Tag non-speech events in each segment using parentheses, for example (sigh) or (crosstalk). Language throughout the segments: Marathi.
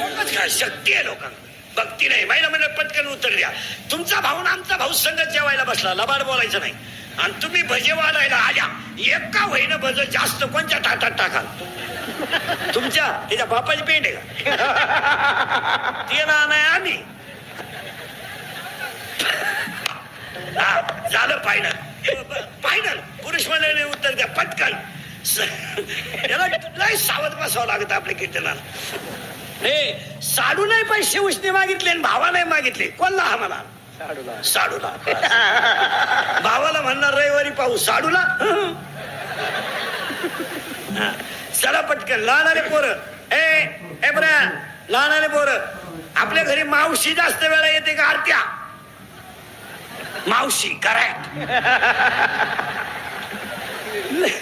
खूपच शक्ती आहे लोकांना? भक्ती नाही. महिला म्हणलं पटकन उत्तर द्या. तुमचा भाऊ ना आमचा भाऊ संगत जेवायला बसला. लबाड बोलायचं नाही. आणि तुम्ही भजे वाढायला आल्या. एका वहीनं भज जास्त कोणत्या ताटात टाकाल? तुमच्या? त्याच्या बापाची पेंड आहे का? (laughs) ते ना नाही आम्ही. झालं फायनल फायनल पुरुष मंडळीने उत्तर द्या. पटकन. (laughs) याला लय सावध बसावं लागतं आपल्या कीर्तनाला. हे साडू नाही पैसे उष्णे मागितले आणि भावा नाही मागितले. कोणला हा मला साडूला. भावाला म्हणणार रविवारी पाहू. साडूला. चला पटकन लहानारे पोरं. ए ए बऱ्या लहानारे पोरं. आपल्या घरी मावशी जास्त वेळा येते का आरत्या? मावशी करेक्ट (laughs)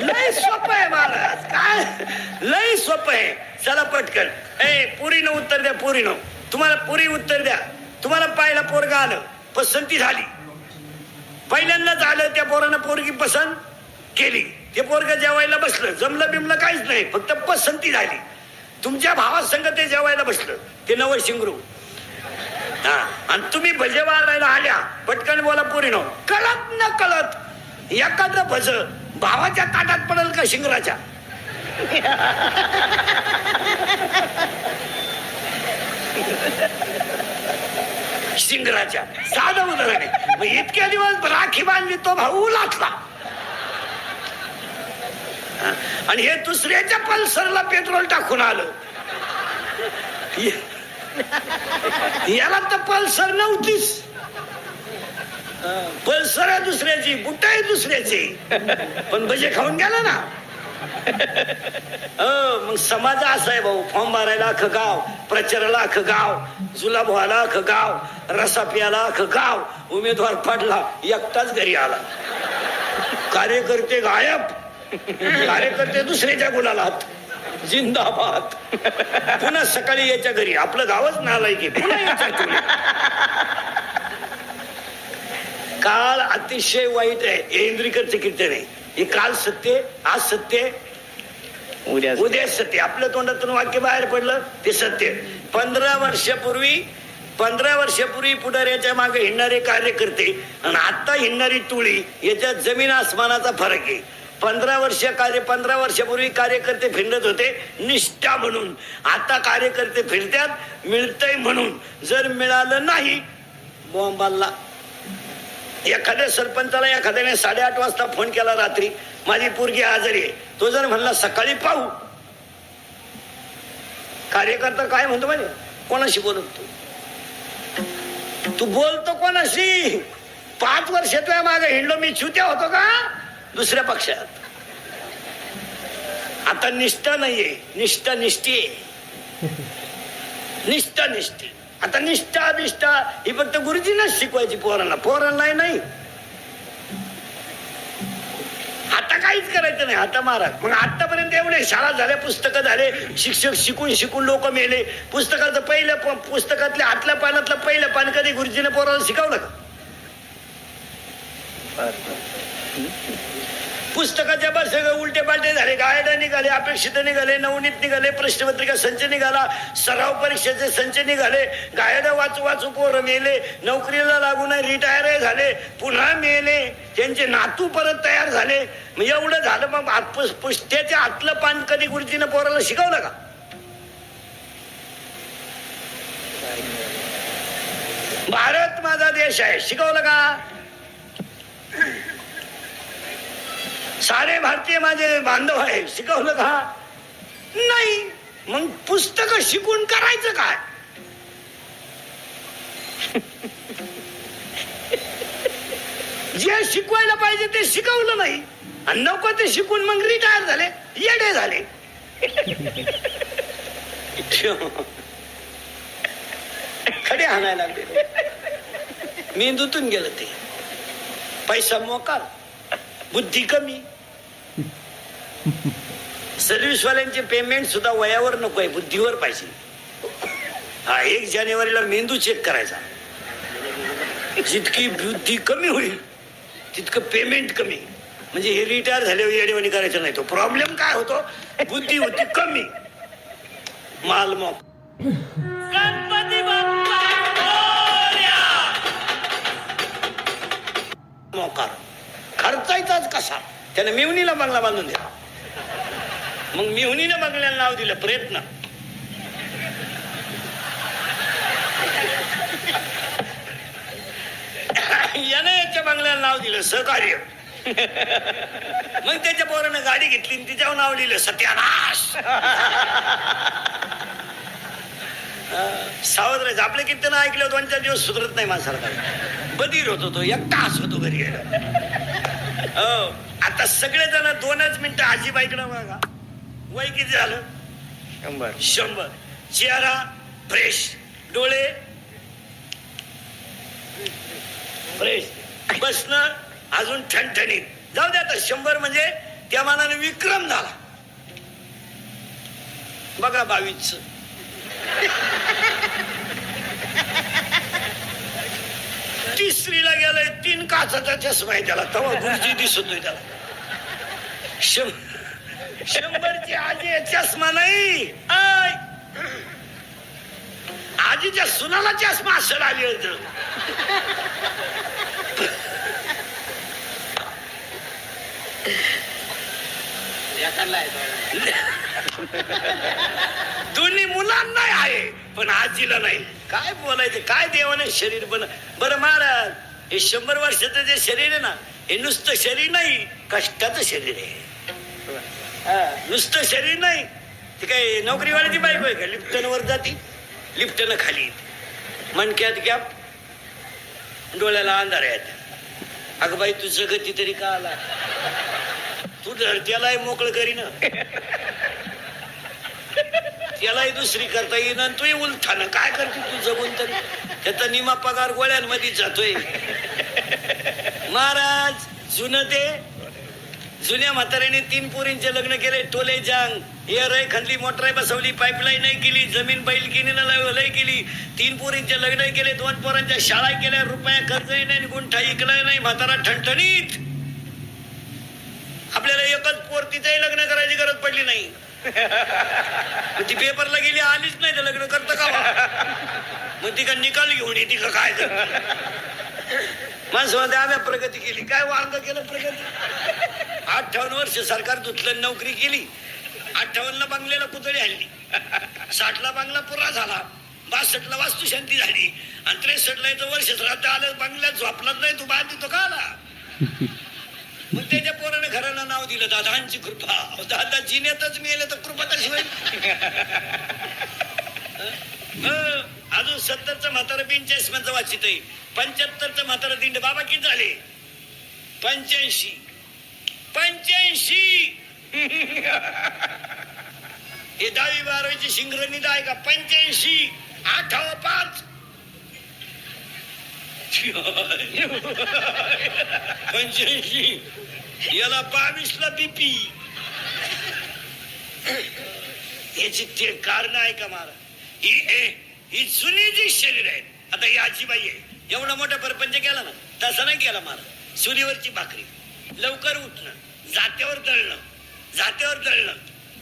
लय सोपं आहे महाराज. काय? लय सोपं आहे. चला पटकन. ए पुरीनं उत्तर द्या पुरीनं. तुम्हाला पुरी उत्तर द्या. तुम्हाला पाहिला पोरगा आलं. पसंती झाली. पहिल्यांदाच आलं त्या पोरानं पोरगी पसंत केली. ते पोरग जेवायला बसलं. जमलं बिमलं काहीच नाही. फक्त पसंती झाली. तुमच्या भावासंग ते जेवायला बसलं. ते नवं शिंगरू. हा. आणि तुम्ही भजे वाढायला आल्या. पटकन बोला पोरीनो. कळत न कळत एखादं भज भावाच्या ताटात पडेल का शिंगराच्या? शिंगराच्या. साधं उदाहरण मग इतक्या दिवस राखी बांधली तो भाऊ लाटला आणि हे दुसऱ्याच्या पल्सरला पेट्रोल टाकून आलं. याला तर पल्सर नव्हतीच. पल्सर दुसऱ्याची बुट आहे दुसऱ्याची. पण भजे खाऊन गेला ना. हो मग समाज असा आहे भाऊ. फॉर्म भरायला अख गाव प्रचाराला अख गाव जुलाब व्हायला अख गाव रसा प्यायला अख गाव उमेदवार पडला एकटाच घरी आला. कार्यकर्ते गायब. कार्यकर्ते दुसऱ्याच्या गुणाला जिंदाबाद. पुन्हा सकाळी याच्या घरी. आपलं गावच नालायकी पुन्हा काळ अतिशय वाईट आहे. इंद्रिकरचं कीर्तन आहे. हे काल सत्य आज सत्य उद्या उद्या सत्य आपल्या तोंडातून वाक्य बाहेर पडलं ते सत्य पंधरा वर्षापूर्वी पंधरा वर्षापूर्वी पुढाऱ्याच्या मागे हिंडणारे कार्यकर्ते आणि आता हिंडणारी टोळी याच्यात जमीन आसमानाचा फरक आहे. पंधरा वर्ष कार्य पंधरा वर्षापूर्वी कार्यकर्ते फिरत होते निष्ठा म्हणून. आता कार्यकर्ते फिरतात मिळतंय म्हणून. जर मिळालं नाही बॉम्बाला एखाद्या सरपंचाला एखाद्याने साडेआठ वाजता फोन केला रात्री. माझी पोरगी आजारी आहे. तो जर म्हणला सकाळी पाहू. कार्यकर्ता काय म्हणतो म्हणे कोणाशी बोलत? तू तू बोलतो कोणाशी? पाच वर्ष तुझ्या मागे हिंडलो मी छुत्या होतो का? दुसऱ्या पक्षात. आता निष्ठा नाहीये. निष्ठा निष्ठी निष्ठा निष्ठी. आता निष्ठा बिष्ठा ही फक्त गुरुजींनाच शिकवायची पोरांना. पोरांना नाही. आता काहीच करायचं नाही आता महाराज मग आतापर्यंत एवढे शाळा झाल्या पुस्तकं झाले शिक्षक शिकून शिकून लोक मेले. पुस्तकाचं पहिलं प- पुस्तकातल्या आतल्या पानातलं पहिलं पान कधी गुरुजीने पोराला शिकवलं का? पुस्तकाच्या बस सगळं उलटे पालटे झाले गायडा निघाले अपेक्षित निघाले नवनीत निघाले प्रश्नपत्रिका संच निघाला सराव परीक्षेचे संच निघाले गायडा वाचू वाचू पोरं मेले नोकरीला लागून रिटायर झाले पुन्हा मेले त्यांचे नातू परत तयार झाले. एवढं झालं मग आत- आतलं पान कधी गुरुजीनं पोराला शिकवलं का? भारत माझा देश आहे. शिकवलं का? सारे भारतीय माझे बांधव आहे शिकवलं का? नाही. मग पुस्तक शिकून करायचं काय? जे शिकवायला पाहिजे ते शिकवलं नाही. आणि नको ते शिकून मग रिटायर झाले येडे झाले. खडे हाणायला लागले. मेंदूतून गेलं ते. पैसा मोकार बुद्धी कमी. (laughs) सर्व्हिसवाल्यांचे पेमेंट सुद्धा वयावर नको आहे बुद्धीवर पाहिजे. हा एक जानेवारीला मेंदू चेक करायचा. जितकी बुद्धी कमी होईल तितकं पेमेंट कमी. म्हणजे हे रिटायर झाल्यावर येडेवाणी करायचं नाही तो प्रॉब्लेम काय होतो? बुद्धी होती कमी. माल गणपती! मोकार. खर्चायचाच कसा? त्याने मिवणीला बंगला बांधून दिला. मग मिवणीनं बंगल्याला नाव दिलं प्रयत्न. यानं याच्या बंगल्याला नाव दिलं सहकार्य. मग त्याच्या पोरानं गाडी घेतली आणि तिच्यावर नाव लिहिलं सत्यानाश. सावध राहायचं आपलं कीर्तन ऐकलं दोन चार दिवस सुधरत नाही माणसाला बधीर होतो तो एकटाच होतो घरी यायला. हो आता सगळेजण दोनच मिनिटं आजीबाईकडं बघा. वय किती झालं? शंभर. शंभर. चेहरा फ्रेश डोळे? फ्रेश बसणं अजून ठणठणीत. जाऊ दे आता शंभर म्हणजे त्या मानाने विक्रम झाला. बघा बावीस तिसरीला गेलाय तीन काचाचा चष्मा आहे त्याला. तवा गुरुजी दिसतोय त्याला. शं- शंभरची आजी चष्मा नाही. आय. आजीच्या सुनाला चष्मा असं आली होत. दोन्ही मुलांना आहे पण आजीला नाही. काय बोलायचं? काय देवाने शरीर बन बरं महाराज हे शंभर वर्षाचं जे शरीर आहे ना हे नुसतं शरीर नाही कष्टाचं शरीर आहे. हा, नुसतं शरीर नाही. ते काय नोकरीवाल्याची बायको आहे का? लिफ्टन वर जाती लिफ्टन खाली मणक्यात गॅप डोळ्याला अंधार आहेत अगं बाई तुझं गती तरी का आला? तू धर त्यालाही मोकळं करीन. त्यालाही दुसरी करता येईन आणि तूही उलथान. काय करते तू जगून तरी? त्याचा निमा पगार गोळ्यांमध्ये जातोय. महाराज जुनं ते जुन्या म्हाताऱ्याने तीन पोरींचे लग्न केले टोले जांग. एअर आहे खंदली मोटर आहे बसवली पाईपलाईन नाही केली जमीन बैल किनीनं लय लय केली. तीन पोरींचे लग्न केले दोन पोरांच्या शाळा केल्या रुपया खर्चही नाही गुंठा इकलाय नाही म्हातारा ठणठणीत. आपल्याला एकच पोर तिचंही लग्न करायची गरज पडली नाही. मग ती पेपरला गेली आलीच नाही तर लग्न करतं का मग ती का निकाल घेऊन येते का काय माणसं म्हणते आम्ही प्रगती केली. काय वांग केलं प्रगती? अठ्ठावन्न वर्ष सरकार धुतलं नोकरी केली. अठ्ठावन्नला बंगल्याला पुतळी हल्ली (laughs) साठला बंगला पुरा झाला. बासष्टला वास्तुशांती झाली. आणि त्रेसष्टला येतं वर्ष श्राद्ध आलं बंगल्यात झोपलाच नाही तू बाद देतो का आला (laughs) मग त्याच्या पोराने घराला नाव दिलं दादांची कृपा. दादा जिन्यातच मेले तर कृपा कशी (laughs) होईल हं, अजून सत्तरचं म्हातारं बेंचाळीसचं वाचित आहे पंच्याहत्तरचं म्हातारं दिंड बाबा किती झाले? पंच्याऐंशी. पंच्याऐंशी. हे दहावी बारावीची शिंगरणी आहे का? पंच्याऐंशी. आठावं पाच. पंच्याऐंशी. याला बावीस ला बीपी. याची ते कारण आहे का मला ही ए- ही जुनी जी शरीर आहे. आता ही आजीबाई आहे. एवढा मोठा परपंच केला ना तसा नाही केला मला चुलीवरची भाकरी. लवकर उठणं जात्यावर दळणं जात्यावर दळणं.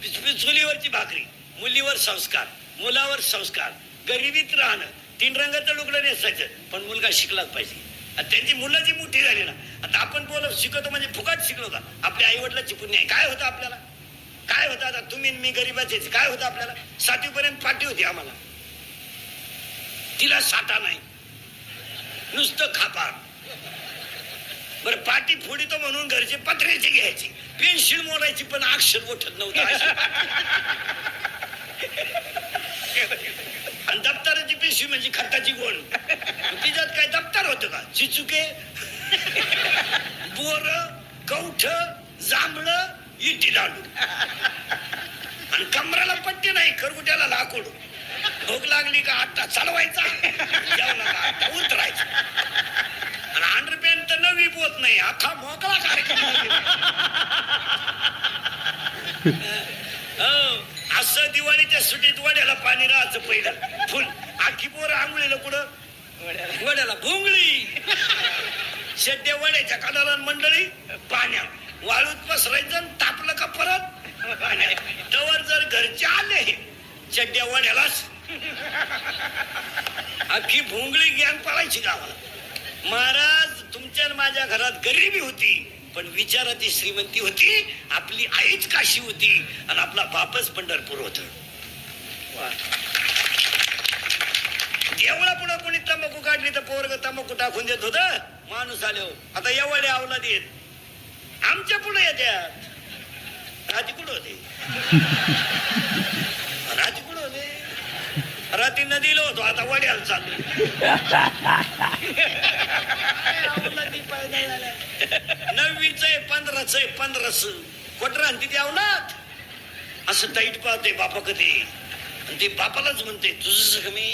पिच- चुलीवरची भाकरी मुलीवर संस्कार मुलावर संस्कार. गरिबीत राहणं तीन रंगाचं लुगडं नेसायचं पण मुलगा शिकलाच पाहिजे. त्यांची मुलं जी मोठी झाली ना आता आपण बोलत शिकवतो म्हणजे फुकट शिकलो का? आपल्या आई वडिलाची पुण्य आहे. काय होतं आपल्याला? काय होतं आता? तुम्ही मी गरीबाचे काय होतं आपल्याला? सातवीपर्यंत पाठी होती आम्हाला. तिला साठा नाही. नुसतं खापा बरं पाठी फोडितो म्हणून घरचे पत्र्याची घ्यायची. पेन्शिल मोडायची पण अक्षर मोठत नव्हतं आणि दप्तराची पिशवी म्हणजे खताची गोण. तिच्यात काय दप्तर होतं का? चिचुके बोर कवठ जांभळ इटी लाडू. आणि कमराला पट्टी नाही खरगुट्याला लाकूड. भूक लागली का आत्ता चालवायचा? जेवला आत्ता उतरायचा. नवी पोत नाही. अख्खा मोकळा कार्यक्रम हो, असं दिवाळीच्या सुटीत वड्याला पाणी राहायचं पहिलं. फुल. आखी पोर आंघोळीला कुठं? वड्याला भोंगळी. शेट्या वड्याच्या कानाला मंडळी पाण्या. वाळूत पसरायचं तापलं का परत? तवर जर घरचे आले चड्ड्या वड्यालाच. अख्खी भोंगळी ज्ञान पाळायची गावाला. महाराज तुमच्या माझ्या घरात गरिबी होती पण विचाराची श्रीमंती होती आपली आईच काशी होती आणि आपला बापच पंढरपूर होत. एवढा पुढे कोणी तंबाखू काढली तर पोरग तंबाखू टाकून देत होत? माणूस आले हो. आता एवढे आवला देत आमच्या पुढे येत्यात. राजी कुठं होते? राजी कुठं होते? रात्री नदीला होतो. आता वड्याला चालू नववीच आहे पंधराच आहे पंधराच. कोटरा आणते ते अवलाद असं टाईट पाहते बापा कधी. आणि ते बापालाच म्हणते तुझंच कमी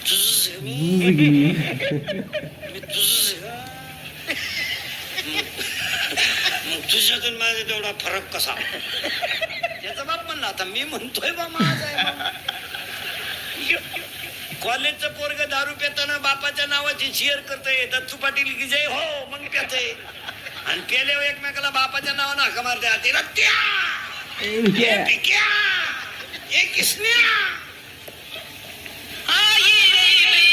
तुझंच कमी मी. तुझंच मग तुझ्यातून माझा तेवढा फरक कसा? त्याचा बाप म्हणला आता मी म्हणतोय बा माझा कॉलेजचं पोरग दारू पेताना बापाच्या नावाची शेअर करतय दत्तू पाटील की जय हो मग पेतय आणि पेल्यावर एकमेकाला बापाच्या नावानं हाका मारते. हाती रत्या पिक्या! ए किसन्या! पंच्याहत्तर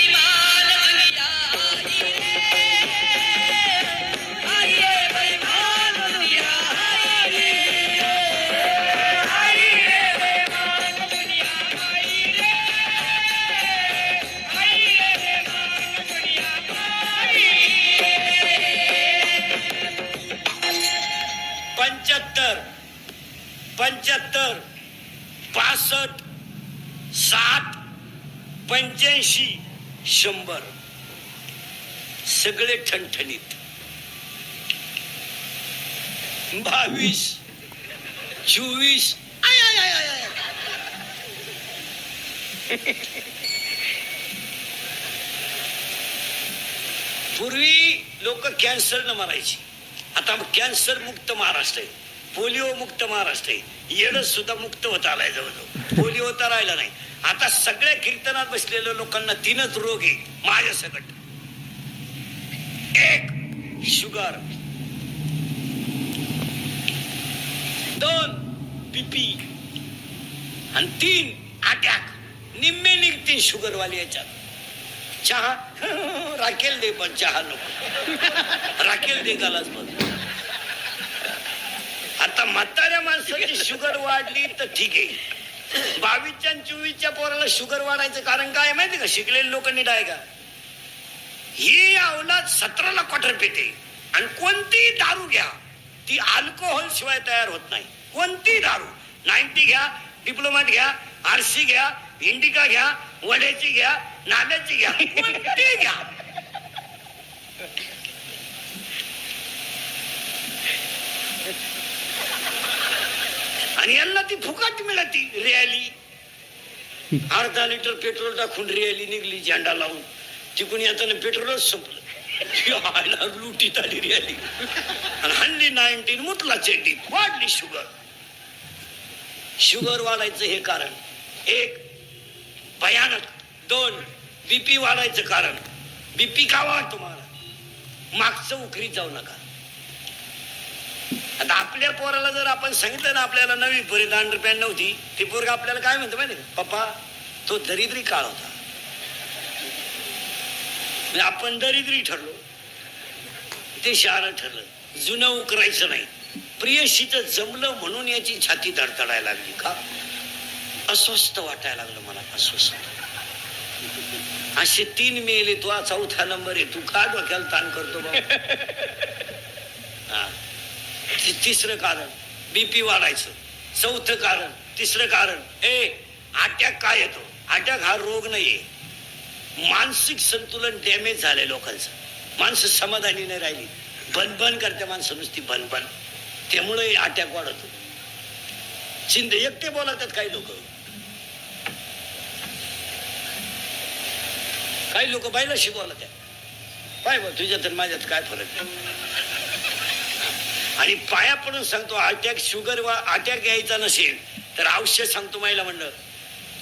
ठणठणीत बावीस चोवीस आय, आय, आय, आय, पूर्वी लोक कॅन्सर न मारायची. आता कॅन्सर मुक्त महाराष्ट्र आहे. पोलिओ मुक्त महाराष्ट्र आहे. येणं सुद्धा मुक्त होत आलाय जवळजवळ. पोलिओ तर राहिला नाही. आता सगळ्या कीर्तनात बसलेल्या लोकांना तीनच रोग आहे माझ्या सकट एक शुगर दोन बीपी आणि तीन अटॅक निम्मे निघतील शुगरवाले याच्यात. चहा? (laughs) राखेल दे पण चहा नको. (laughs) राखेल दे गालाच पण. आता म्हाताऱ्या माणसाची शुगर वाढली तर ठीक आहे. बावीसच्या आणि चोवीसच्या पोराला शुगर वाढायचं कारण काय माहिती का? शिकलेले लोक नीट आहे का ही अवलाद सतराला क्वार्टर पिते? आणि कोणतीही दारू घ्या? ती अल्कोहोल शिवाय तयार होत नाही. कोणतीही दारू? नाईन्टी घ्या डिप्लोमॅट घ्या आरसी घ्या इंडिका घ्या वड्याची घ्या नाद्याची घ्या. कोणती घ्या? आणि यांना ती फुकट मिळती रॅली अर्धा लिटर पेट्रोल टाकून रॅली निघली झेंडा लावून. तिकून येताना पेट्रोलच संपलं. आयला लुटीत आली आली. आणि हल्ली नाईन्टीन मुतला चेटी वाढली शुगर. शुगर वाढायचं हे कारण. एक भयानक. दोन बीपी वाढायचं कारण. बीपी का वाढ तुम्हाला. मागचं उकरीत जाऊ नका. आता आपल्या पोराला जर आपण सांगितलं ना आपल्याला नवी पोरी दांड पॅन नव्हती ती पोरगा आपल्याला काय म्हणतो माहिती पप्पा तो दरिद्री काळ होता. म्हणजे आपण दरिद्री ठरलो. ते शहाणं ठरलं. जुनं उकरायचं नाही. प्रियशीच जमलं म्हणून याची छाती धडधडायला लागली का? अस्वस्थ वाटायला लागलं मला अस्वस्थ. असे तीन मेले तू हा चौथा नंबर आहे. तू का डोक्याला ताण करतो हा. तिसरं कारण बीपी वाढायचं. चौथं कारण तिसरं कारण ए अटॅक काय येतो? अटॅक हा रोग नाहीये. मानसिक संतुलन डॅमेज झालंय लोकांचं. माणसं समाधानी नाही राहिली. बनबन करते माणसं नुसती बनबन त्यामुळे अटॅक वाढतो शिंदे एकटे बोलतात काही लोक. काही लोक बायलाशी बोलत त्या पाय बा तुझ्यात आणि माझ्यात काय फरक आहे? आणि पाया पडून सांगतो अटॅक शुगर वा अटॅक यायचा नसेल तर औषध सांगतो माहिला म्हणलं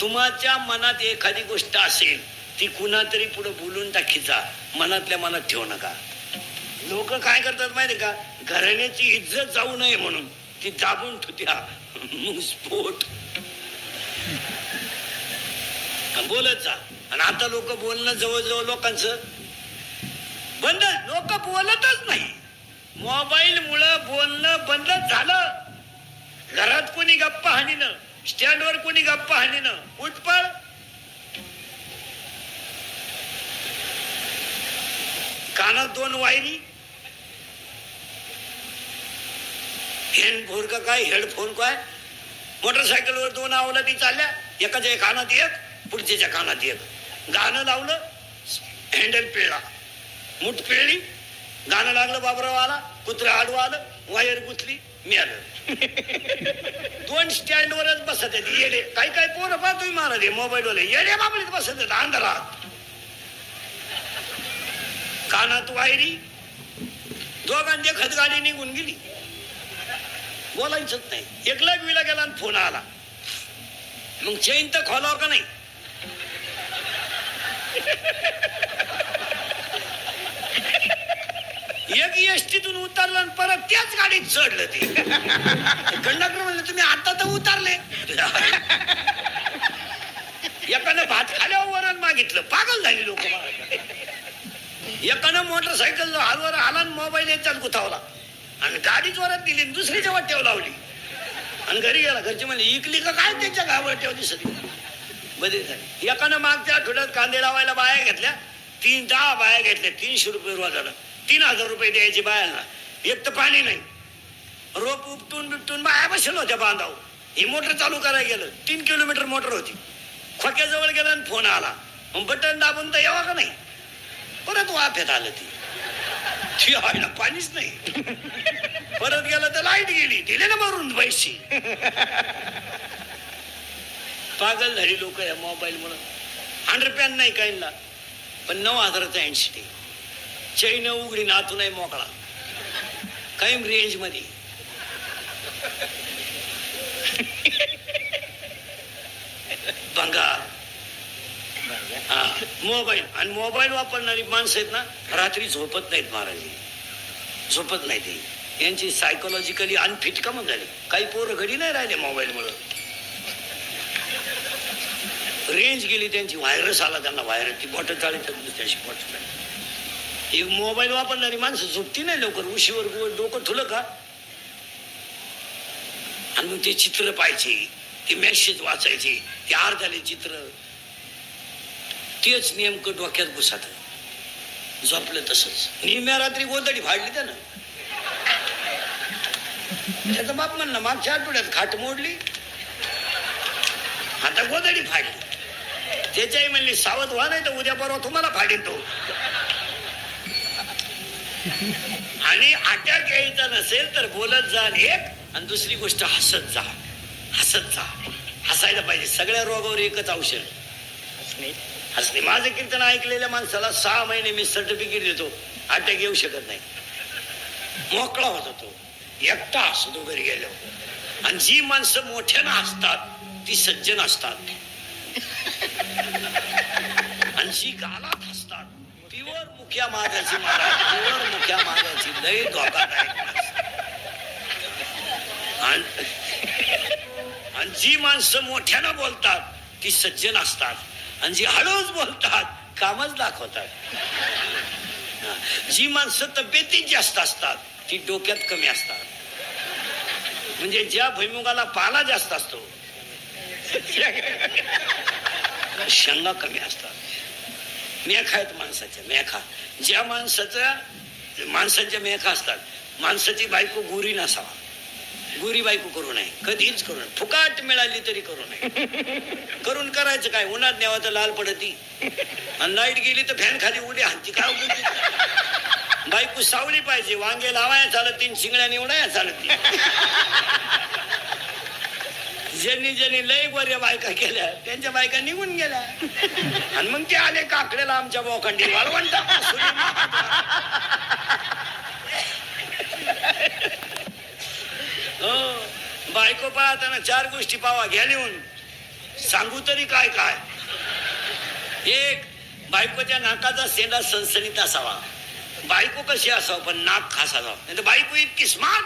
तुमच्या मनात एखादी गोष्ट असेल ती कुणा तरी पुढे बोलून टाकीचा मनातल्या मनात ठेवू नका. लोक काय करतात माहिती का? घराण्याची इज्जत जाऊ नये म्हणून. ती दाबून ठेवत्या मग स्फोट बोलत जा. आणि आता लोक बोलणं जवळजवळ लोकांचं बंद. लोक बोलतच नाही. मोबाईल मुळे बोलणं बंद झालं. घरात कोणी गप्पा हाणीनं स्टँडवर कोणी गप्पा हाणीनं उठपळ कानात दोन वायरी. हेड फोन का काय हेडफोन काय? मोटरसायकलवर दोन अवलादी चालल्या एकाच्या कानात एक पुढच्याच्या कानात एक. गाणं लावलं हँडल पेळा मुठ पेळली गाणं लागलं बाबराव आला कुत्रा आडवा आलं वायर गुतली मी आलं. (laughs) दोन स्टँडवरच बसत आहेत येडे. काही काही पोरं पहा तुम्ही महाराज मोबाईल येडे बाबळीत बसत आहेत अंधारात. कानात वायरी. दोघांचे खतगाडी निघून गेली. बोलायचंच नाही. एकला विला गेला आणि फोन आला. मग चैन तर खोलाव का नाही? एक एसटीतून उतरलं आणि परत त्याच गाडीत चढलं ते. कंडक्टर म्हणलं तुम्ही आता तर उतरले. एकानं भात खाल्यावर वरण मागितलं. पागल झाली लोक. एकानं मोटरसायकल हालवर आला आणि मोबाईल यांच्यात गुथावला आणि गाडी जोरात दिली आणि जेव्हा ठेव लावली. आणि घरी गेला घरचे म्हणले इकली का काय त्याच्या ठेवली दिसत बदली झाली. एकानं मागच्या आठवड्यात कांदे लावायला बाया घेतल्या तीन दहा बाया घेतल्या तीनशे रुपये रोज झालं तीन हजार रुपये द्यायचे बायांना. एक तर पाणी नाही. रोप उपटून बिपटून बाया बसेल होत्या बांधाव ही मोटर चालू करायला गेलं. तीन किलोमीटर मोटर होती. खोक्याजवळ गेलं आणि फोन आला. मग बटन दाबून तर यावा का नाही? परत वाफ्यात आलं ती. ती व्हायला पाणीच नाही. परत गेलं तर लाइट गेली. दिले ना मरून पैसे. पागल झाली लोक या मोबाईल म्हणून हंड्रेड पॅन नाही काहींना. पण नऊ हजाराचा ऐंशी ते. चैन उघडी नातू नाही मोकळा. कायम रेंजमध्ये. बंगाल. हा मोबाईल. आणि मोबाईल वापरणारी माणसं आहेत ना रात्री झोपत नाहीत महाराज. झोपत नाही ते यांची सायकोलॉजिकली अनफिट का मग झाली. काही पोरं घडी नाही राहिले मोबाईल मुळे रेंज गेली त्यांची व्हायरस आला त्यांना व्हायरस ती बॉटल चाळी त्याची बॉटल ही मोबाईल वापरणारी माणसं झोपती नाही लवकर. उशीवर डोकं ठुलं का? आणि मग ते चित्र पाहायचे ते मेसेज वाचायचे ते अर्धाले चित्र. तेच नेमकं डोक्यात घुसात. झोपलं तसंच. निम्या रात्री गोदडी फाडली त्यानं. त्याचा बाप म्हणला मागच्या आठवड्यात खाट मोडली. आता गोदडी फाडली. त्याच्याही म्हणली सावध व्हा नाही तर उद्या परवा तुम्हाला फाडीन तो. आणि अटॅक यायचा नसेल तर बोलत जा आणि एक आणि दुसरी गोष्ट हसत जा. हसत जा. हसायला पाहिजे. सगळ्या रोगावर एकच औषध. हसणे माझं कीर्तन ऐकलेल्या माणसाला सहा महिने मी सर्टिफिकेट देतो. अटॅक येऊ शकत नाही. मोकळा होता तो. एकटा असतो घरी गेलो आणि जी माणसं मोठ्यानं हसतात ती सज्जन असतात. आणि जी गालात हसतात तीवर मुख्या मागाची महाराज तीवर मुख्या मागाची लय धोका आणि आणि जी माणसं मोठ्यानं बोलतात ती सज्जन असतात. आणि जी हळूच बोलतात कामच दाखवतात. जी माणसं तब्येतीत जास्त असतात ती डोक्यात कमी असतात. म्हणजे ज्या भुईमुगाला पाला जास्त असतो शेंगा कमी असतात. मेखा आहेत माणसाच्या मेखा. ज्या माणसाच्या माणसाच्या मेखा असतात माणसाची बायको गुरी नसावा. गुरी बायको करू नये कधीच करू नये फुकाट मिळाली तरी करू नये. करून करायचं काय? उन्हात न्यावा तर लाल पडती. आणि लाइट गेली तर फॅन खाली उडी हाती काय बायको सावली पाहिजे. वांगे लावाया चालत तीन शिंगड्या निवडाया चालत ज्यांनी ज्यांनी लय बऱ्या बायका केल्या त्यांच्या बायका निघून गेल्या. आणि मग ते आले काकड्याला आमच्या बोखंडी. वाळवंटा हो बायको पाहताना चार गोष्टी पावा घ्या लिहून. सांगू तरी काय काय? एक बायकोच्या नाकाचा सेंडा सणसणीत असावा. बायको कशी असावं पण नाक खास असावं. नाही तर बायको इतकी स्मार्ट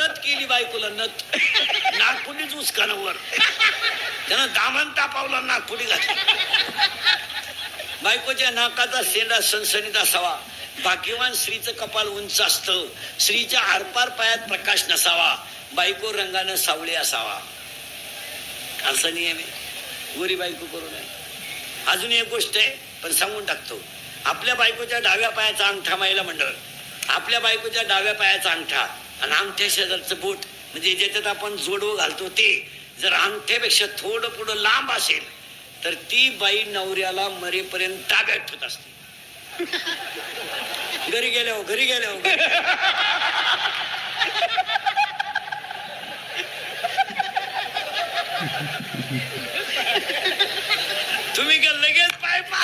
नत केली बायकोला नत नागपुडीच उचकानं वर. त्यानं दामन तापावला नागपुडी घातली. बायकोच्या नाकाचा सेंडा सणसणीत असावा. भाग्यवान स्त्रीचं कपाल उंच असतं. स्त्रीच्या आरपार पायात प्रकाश नसावा. बायको रंगानं सावळी असावा. असा नियम आहे. गोरी बायको करू नये. अजून एक गोष्ट आहे पण सांगून टाकतो. आपल्या बायकोच्या डाव्या पायाचा अंगठा मायला मंडळ. आपल्या बायकोच्या डाव्या पायाचा अंगठा. आणि अंगठ्या शेजारचं बोट. म्हणजे ज्याच्यात आपण जोडवं घालतो ते. जर अंगठ्यापेक्षा थोडं पुढं लांब असेल तर ती बाई नवऱ्याला मरेपर्यंत ताब्यात ठेवत असते. घरी गेल्यावर हो, घरी गेल्यावर हो. तुम्ही का लगेच पाय पा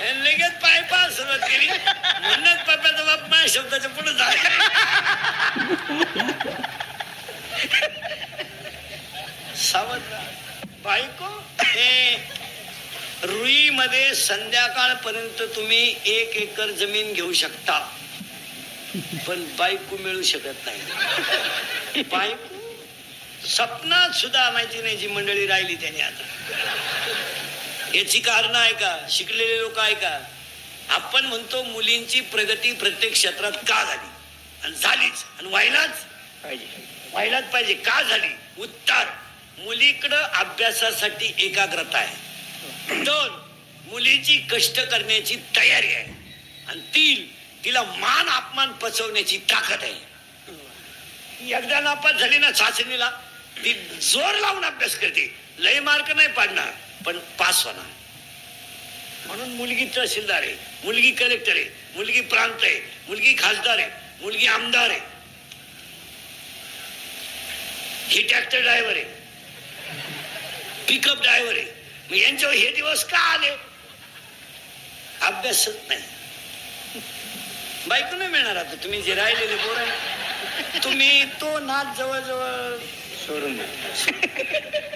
हे लगेच पाय पा सुरुवात केली. म्हणूनच पप्याचा बाप माय शब्दाच्या पुढे झाला. सावध बायको? हे रुई मध्ये संध्याकाळपर्यंत तुम्ही एक एकर जमीन घेऊ शकता. पण बायको मिळू शकत नाही. बायको सपनात सुद्धा माहिती नाही जी मंडळी राहिली त्याने आता. याची कारण आहे का? शिकलेले लोक आहे का? आपण म्हणतो मुलींची प्रगती प्रत्येक क्षेत्रात का झाली? आणि झालीच. आणि व्हायलाच पाहिजे. व्हायलाच पाहिजे. का झाली? उत्तर. मुलीकडं अभ्यासासाठी एकाग्रता आहे. दोन मुलीची कष्ट करण्याची तयारी आहे. आणि तीन तिला मान अपमान पचवण्याची ताकद आहे. एकदा नापास झाली ना चाचणीला ती जोर लावून अभ्यास करते. लय मार्क नाही पाडणार पण पास होणार. म्हणून मुलगी तहसीलदार आहे मुलगी कलेक्टर आहे मुलगी प्रांत आहे मुलगी खासदार आहे मुलगी आमदार आहे. ही ट्रॅक्टर ड्रायव्हर आहे. पिकअप ड्रायव्हर आहे. मग यांच्यावर हे दिवस का आले अभ्यासच नाही बायको नाही मिळणार आता तुम्ही जे राहिलेले पोर आहे तुम्ही तो नाच जवळजवळ सोडून.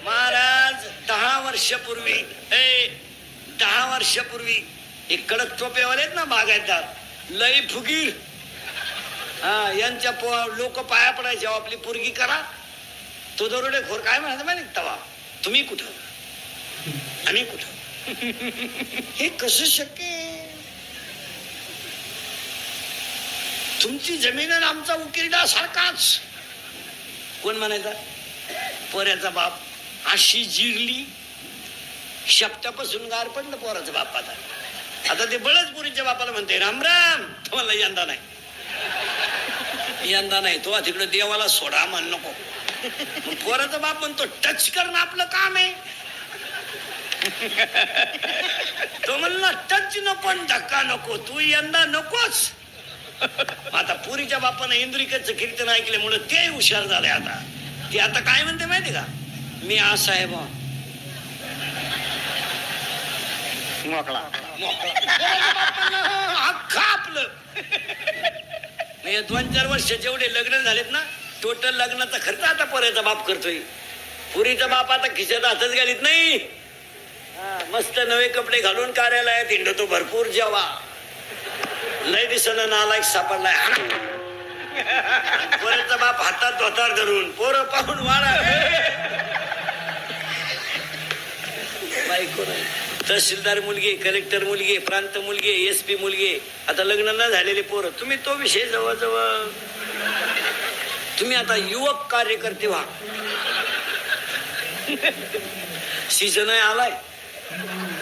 महाराज दहा वर्षापूर्वी ए दहा वर्षापूर्वी एक कडक टोपेवाले आहेत ना बागायतदार लई फुगीर हा यांच्या लोक पाया पडायचे आपली पोरगी करा तो दरोडे खोर काय म्हणायचं माहिती तवा तुम्ही कुठं आम्ही कुठं? हे कसं शक्य तुमची जमीन आणि आमचा उकिरडा सारखाच. कोण म्हणायचा? पोऱ्याचा बाप. अशी जिरली शब्दापासून गार पडलं पोराचं बाप आता. आता ते बळजपुरीच्या बापाला म्हणते राम राम. तुम्हाला यंदा नाही. यंदा नाही. तो तिकडे देवाला सोडा म्हण नको. पोराचा बाप म्हणतो टच करणं आपलं काम आहे. तो म्हणला टच नको धक्का नको. तू यंदा नकोच. आता पुरीच्या बापानं इंद्रिकेचं कीर्तन ऐकल्यामुळे ते हुशार झाले आता. ते आता काय म्हणते माहिती का? मी असा आहे बा मोकळा. अख्खा आपलं दोन चार वर्ष जेवढे लग्न झालेत ना टोटल लग्नाचा खर्च आता पोऱ्याचा बाप करतोय. पुरीचा बाप आता खिशात हातच घालीत नाही. मस्त नवे कपडे घालून कार्यालयात हिंडतो भरपूर जेवा. लय दिसणं नालायक सापडलाय. हा. बाप हातात धोतार धरून पोरं पाहून वाळा बायको तहसीलदार मुलगी कलेक्टर मुलगी प्रांत मुलगी एस पी मुलगी. आता लग्न न झालेले पोरं तुम्ही तो विषय जवळजवळ. तुम्ही आता युवक कार्यकर्ते व्हा. सीझन आलाय. Mm-hmm.